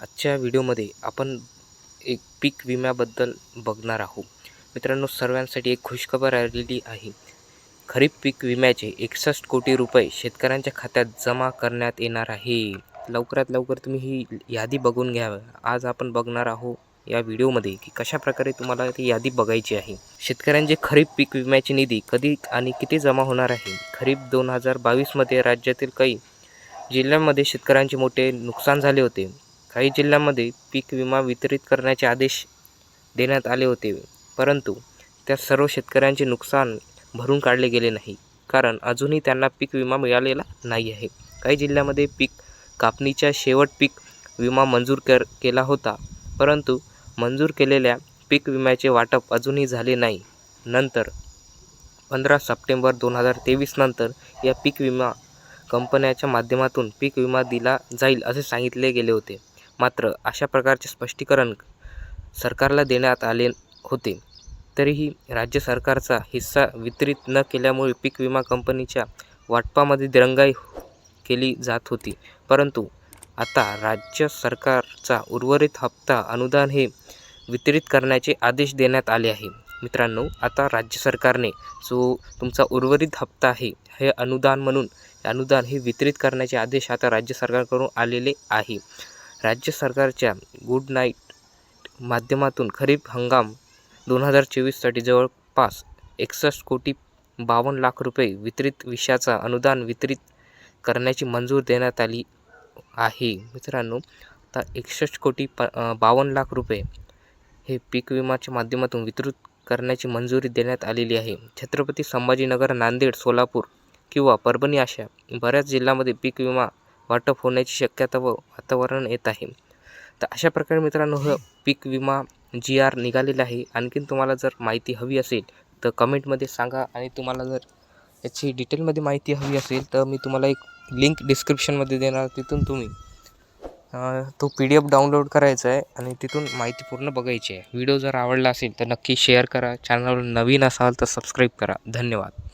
आजच्या व्हिडिओमध्ये आपण एक पीक विम्याबद्दल बघणार आहोत. मित्रांनो सर्वांसाठी एक खुशखबर आलेली आहे. खरीप पीक विम्याचे एकसष्ट कोटी रुपये शेतकऱ्यांच्या खात्यात जमा करण्यात येणार आहे. लवकरात लवकर तुम्ही ही यादी बघून घ्या. आज आपण बघणार आहोत या व्हिडिओमध्ये की कशाप्रकारे तुम्हाला ती यादी बघायची आहे. शेतकऱ्यांचे खरीप पीक विम्याची निधी कधी आणि किती जमा होणार आहे? खरीप दोन हजार बावीसमध्ये राज्यातील काही जिल्ह्यांमध्ये शेतकऱ्यांचे मोठे नुकसान झाले होते. काही जिल्ह्यांमध्ये पीक विमा वितरित करण्याचे आदेश देण्यात आले होते परंतु त्या सर्व शेतकऱ्यांचे नुकसान भरून काढले गेले नाही कारण अजूनही त्यांना पीक विमा मिळालेला नाही आहे. काही जिल्ह्यामध्ये पीक कापणीच्या शेवट पीक विमा मंजूर कर केला होता परंतु मंजूर केलेल्या पीक विम्याचे वाटप अजूनही झाले नाही. नंतर पंधरा सप्टेंबर दोन हजार तेवीस नंतर या पीक विमा कंपन्याच्या माध्यमातून पीक विमा दिला जाईल असे सांगितले गेले होते. मात्र अशा प्रकारचे स्पष्टीकरण सरकारला देण्यात आले होते. तरीही राज्य सरकारचा हिस्सा वितरित न केल्यामुळे पीक विमा कंपनीच्या वाटपामध्ये दिरंगाई केली जात होती. परंतु आता राज्य सरकारचा उर्वरित हप्ता अनुदान हे वितरित करण्याचे आदेश देण्यात आले आहे. मित्रांनो आता राज्य सरकारने जो तुमचा उर्वरित हप्ता आहे हे अनुदान म्हणून अनुदान हे वितरित करण्याचे आदेश आता राज्य सरकारकडून आलेले आहे. राज्य सरकारच्या गुड नाईट माध्यमातून खरीप हंगाम दोन हजार चोवीससाठी जवळपास एकसष्ट कोटी बावन्न लाख रुपये वितरित विषयाचा अनुदान वितरित करण्याची मंजूर देण्यात आली आहे. मित्रांनो आता एकसष्ट कोटी प बावन्न लाख रुपये हे पीक विमाच्या माध्यमातून वितरित करण्याची मंजुरी देण्यात आलेली आहे. छत्रपती संभाजीनगर नांदेड सोलापूर किंवा परभणी अशा बऱ्याच जिल्ह्यामध्ये पीक विमा वाटप होण्याची शक्यता व वातावरण येत आहे. तर अशा प्रकारे मित्रांनो ह पीक विमा जी आर निघालेला आहे. आणखीन तुम्हाला जर माहिती हवी असेल तर कमेंटमध्ये सांगा. आणि तुम्हाला जर याची डिटेलमध्ये माहिती हवी असेल तर मी तुम्हाला एक लिंक डिस्क्रिप्शनमध्ये देणार. तिथून तुम्ही तो पी डी एफ डाउनलोड करायचा आहे आणि तिथून माहिती पूर्ण बघायची आहे. व्हिडिओ जर आवडला असेल तर नक्की शेअर करा. चॅनलवर नवीन असाल तर सबस्क्राईब करा. धन्यवाद.